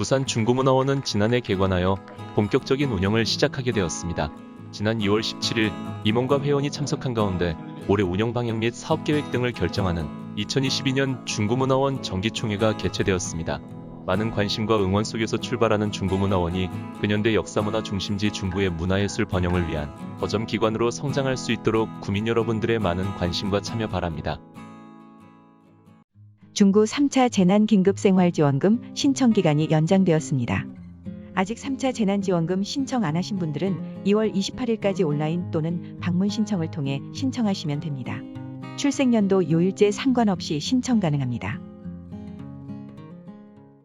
부산 중고문화원은 지난해 개관하여 본격적인 운영을 시작하게 되었습니다. 지난 2월 17일 임원과 회원이 참석한 가운데 올해 운영 방향 및 사업 계획 등을 결정하는 2022년 중고문화원 정기총회가 개최되었습니다. 많은 관심과 응원 속에서 출발하는 중고문화원이 근현대 역사문화 중심지 중구의 문화예술 번영을 위한 거점 기관으로 성장할 수 있도록 구민 여러분들의 많은 관심과 참여 바랍니다. 중구 3차 재난긴급생활지원금 신청 기간이 연장되었습니다. 아직 3차 재난지원금 신청 안 하신 분들은 2월 28일까지 온라인 또는 방문 신청을 통해 신청하시면 됩니다. 출생연도 요일제 상관없이 신청 가능합니다.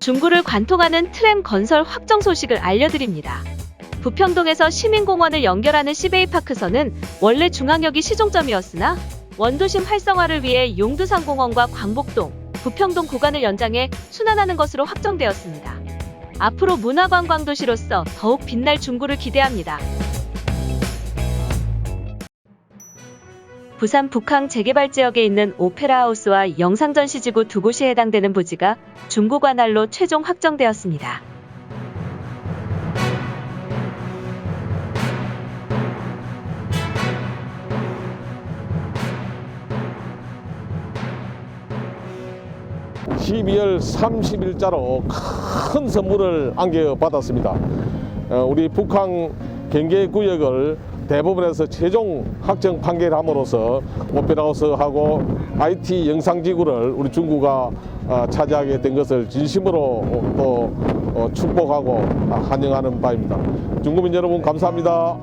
중구를 관통하는 트램 건설 확정 소식을 알려드립니다. 부평동에서 시민공원을 연결하는 시베이파크선은 원래 중앙역이 시종점이었으나 원도심 활성화를 위해 용두산공원과 광복동, 부평동 구간을 연장해 순환하는 것으로 확정되었습니다. 앞으로 문화관광 도시로서 더욱 빛날 중구를 기대합니다. 부산 북항 재개발 지역에 있는 오페라 하우스와 영상전시지구 두 곳이 해당되는 부지가 중구 관할로 최종 확정되었습니다. 12월 30일자로 큰 선물을 안겨 받았습니다. 어, 우리 북한 경계 구역을 대법원에서 최종 확정 판결함으로써 오페라하우스하고 IT 영상지구를 우리 중구가 어, 차지하게 된 것을 진심으로 어, 또 어, 축복하고 환영하는 바입니다. 중구민 여러분 감사합니다.